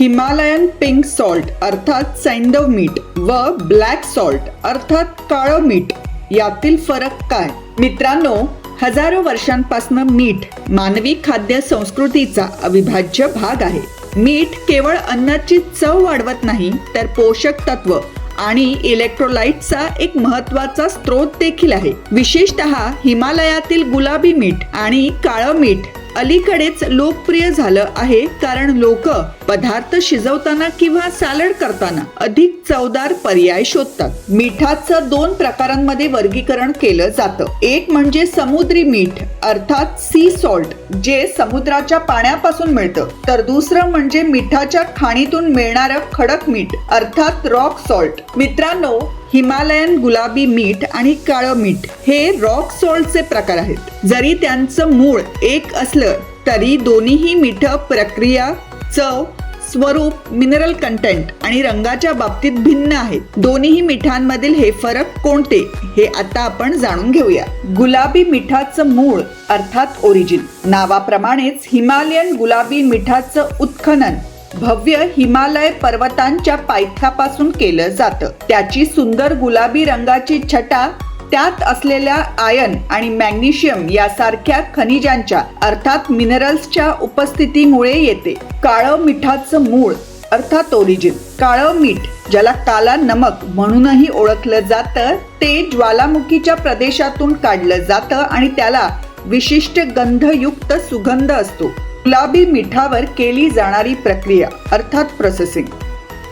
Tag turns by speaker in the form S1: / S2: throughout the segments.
S1: Himalayan pink salt अर्थात सैंदव मीठ व ब्लॅक सॉल्ट अर्थात काळं मीठ. यातील फरक काय? मित्रांनो हजारो वर्षांपासून मीठ मानवी खाद्य संस्कृतीचा अविभाज्य भाग आहे. मीठ केवळ अन्नाची चव वाढवत नाही तर पोषक तत्व आणि इलेक्ट्रोलाइटचा एक महत्त्वाचा स्रोत देखील आहे. विशेषतः हिमालयातील गुलाबी मीठ आणि काळं मीठ अलीकडेच लोकप्रिय झालं आहे कारण लोक पदार्थ शिजवताना किंवा सॅलड करताना अधिक चवदार पर्याय शोधतात. मिठाचं दोन प्रकारांमध्ये वर्गीकरण केलं जातं. एक म्हणजे समुद्री मीठ अर्थात सी सॉल्ट जे समुद्राच्या पाण्यापासून मिळतं. तर दुसरं म्हणजे मिठाच्या खाणीतून मिळणारं खडक मीठ अर्थात रॉक सॉल्ट मित्रांनो हिमालयन गुलाबी मीठ आणि काळं मीठ हे रॉक सॉल्टचे प्रकार आहेत. जरी त्यांचं मूळ एक असलं तरी दोन्हीही मीठ प्रक्रिया चव स्वरूप मिनरल कंटेंट आणि रंगाच्या बाबतीत भिन्न आहेत दोन्ही मिठांमधील हे फरक कोणते हे आता आपण जाणून घेऊया. गुलाबी मिठाचं मूळ अर्थात ओरिजिन नावाप्रमाणेच हिमालयन गुलाबी मिठाचं उत्खनन भव्य हिमालय पर्वतांच्या पायथ्यापासून केलं जातं. त्याची सुंदर गुलाबी रंगाची छटा त्यात असलेल्या आयन आणि मॅग्नेशियम यासारख्या खनिजांच्या अर्थात मिनरल्सच्या उपस्थितीमुळे येते. काळं मिठाचं मूळ अर्थात ओरिजिन काळं मीठ ज्याला काला नमक म्हणूनही ओळखलं जातं ते ज्वालामुखीच्या प्रदेशातून काढलं जातं आणि त्याला विशिष्ट गंधयुक्त सुगंध असतो. गुलाबी मिठावर केली जाणारी प्रक्रिया अर्थात प्रोसेसिंग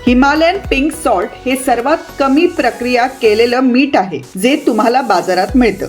S1: हिमालयन पिंक सॉल्ट हे सर्वात कमी प्रक्रिया केलेलं मीठ आहे जे तुम्हाला बाजारात मिळतं.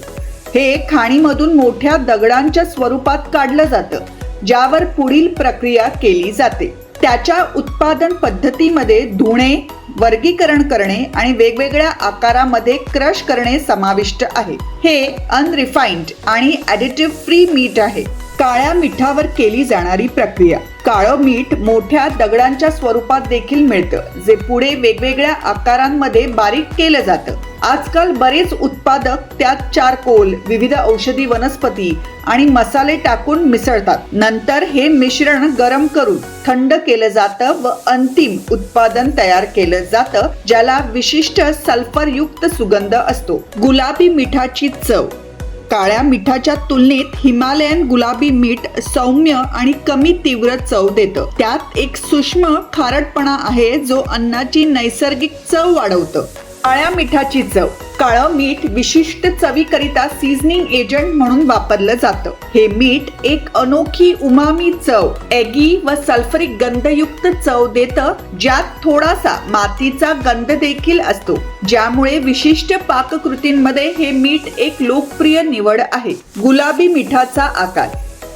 S1: हे खाणीमधून मोठ्या दगडांच्या स्वरूपात काढलं जातं ज्यावर पुढील प्रक्रिया केली जाते. त्याच्या उत्पादन पद्धतीमध्ये धुणे वर्गीकरण करणे आणि वेगवेगळ्या आकारामध्ये क्रश करणे समाविष्ट आहे. हे अनरिफाईंड आणि ॲडिटिव्ह फ्री मीठ आहे. काळ्या मिठावर केली जाणारी प्रक्रिया. काळं मीठ मोठ्या दगडांच्या स्वरूपात देखील मिळतं जे पुढे वेगवेगळ्या आकारांमध्ये बारीक केलं जातं. आजकाल बरेच उत्पादक त्यात चारकोल विविध औषधी वनस्पती आणि मसाले टाकून मिसळतात. नंतर हे मिश्रण गरम करून थंड केलं जातं व अंतिम उत्पादन तयार केलं जातं ज्याला विशिष्ट सल्फरयुक्त सुगंध असतो. गुलाबी मिठाची चव काळ्या मिठाच्या तुलनेत हिमालयन गुलाबी मीठ सौम्य आणि कमी तीव्र चव देतं. त्यात एक सूक्ष्म खारटपणा आहे जो अन्नाची नैसर्गिक चव वाढवतं. काळ्या मिठाची चव. काळं मीठ विशिष्ट चवीकरिता सीझनिंग एजंट म्हणून वापरलं जातं. हे मीठ एक अनोखी उमामी चव एगी व सल्फरिक गंधयुक्त चव देतं ज्यात थोडासा मातीचा गंध देखील असतो. ज्यामुळे विशिष्ट पाककृतींमध्ये हे मीठ एक लोकप्रिय निवड आहे. गुलाबी मिठाचा आकार.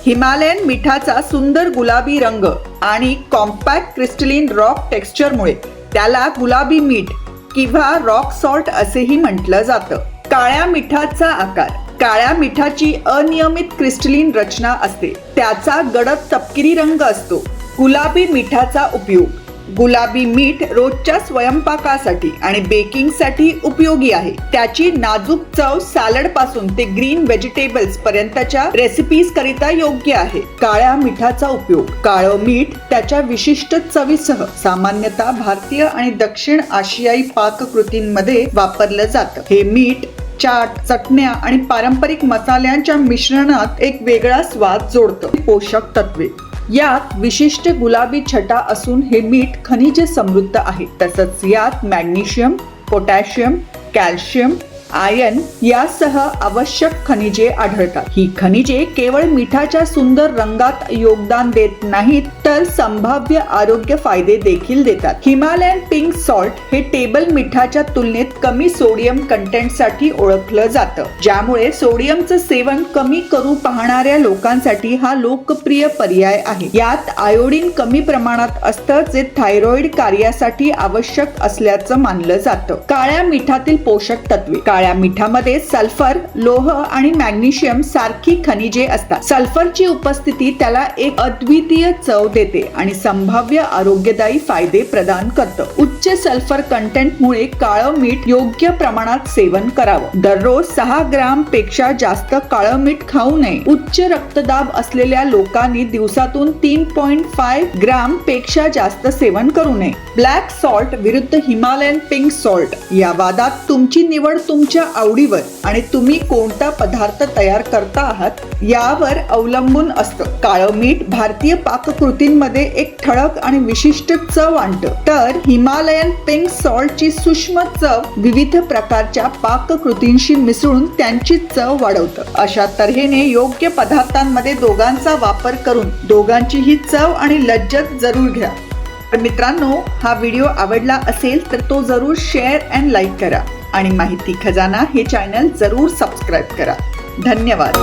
S1: हिमालयन मिठाचा सुंदर गुलाबी रंग आणि कॉम्पॅक्ट क्रिस्टलिन रॉक टेक्स्चरमुळे त्याला गुलाबी मीठ किंवा रॉक सॉल्ट असेही म्हटलं जातं. काळ्या मिठाचा आकार. काळ्या मिठाची अनियमित क्रिस्टलीन रचना असते. त्याचा गडद तपकिरी रंग असतो. गुलाबी मिठाचा उपयोग. गुलाबी मीठ रोजच्या स्वयंपाकासाठी आणि बेकिंगसाठी उपयोगी आहे. त्याची नाजूक चव सॅलडपासून ते ग्रीन व्हेजिटेबल्स पर्यंतच्या रेसिपीज करिता योग्य आहे. काळ्या मिठाचा उपयोग. काळं मीठ त्याच्या विशिष्ट चवीसह सामान्यतः भारतीय आणि दक्षिण आशियाई पाककृतींमध्ये वापरलं जातं. हे मीठ चाट चटण्या आणि पारंपरिक मसाल्यांच्या मिश्रणात एक वेगळा स्वाद जोडतं. पोषक तत्वे. यात विशिष्ट गुलाबी छटा असून हे मीठ खनिजे समृद्ध आहे. तसंच यात मॅग्नेशियम पोटॅशियम कॅल्शियम आयन यासह आवश्यक खनिजे आढळतात. ही खनिजे केवळ मिठाच्या सुंदर रंगात योगदान देत नाहीत तर संभाव्य आरोग्य फायदे देखील देतात. हिमालयन पिंक सॉल्ट हे टेबल मिठाच्या तुलनेत कमी सोडियम कंटेंटसाठी ओळखलं जातं ज्यामुळे सोडियमचं सेवन कमी करू पाहणाऱ्या लोकांसाठी हा लोकप्रिय पर्याय आहे. यात आयोडीन कमी प्रमाणात असतं जे थायरॉइड कार्यासाठी आवश्यक असल्याचं मानलं जातं. काळ्या मिठातील पोषक तत्वे काळ्या मिठामध्ये सल्फर लोह आणि मॅग्नेशियम सारखी खनिजे असतात. सल्फरची उपस्थिती त्याला एक अद्वितीय चव देते आणि संभाव्य आरोग्यदायी फायदे प्रदान करतं. उच्च सल्फर कंटेंटमुळे काळं मीठ योग्य प्रमाणात सेवन करावं. दररोज सहा ग्रामपेक्षा जास्त काळं मीठ खाऊ नये. उच्च रक्तदाब असलेल्या लोकांनी दिवसातून तीन पॉइंट फाय ग्रामपेक्षा जास्त सेवन करू नये. ब्लॅक सॉल्ट विरुद्ध हिमालयन पिंक सॉल्ट. या वादात तुमची निवड तुमच्या आवडीवर आणि तुम्ही कोणता पदार्थ तयार करता आहात यावर अवलंबून असतं. काळं मीठ भारतीय पाककृतींमध्ये एक ठळक आणि विशिष्ट चव आणतं. तर हिमालयन पिंक सॉल्टची सूक्ष्म चव विविध प्रकारच्या पाककृतींशी मिसळून त्यांची चव वाढवतं. अशा तऱ्हेने योग्य पदार्थांमध्ये दोघांचा वापर करून दोघांची ही चव आणि लज्जत जरूर घ्या. तर मित्रांनो हा व्हिडिओ आवडला असेल तर तो जरूर शेअर अँड लाईक करा. आणि माहिती खजाना हे चॅनल जरूर सबस्क्राईब करा. धन्यवाद.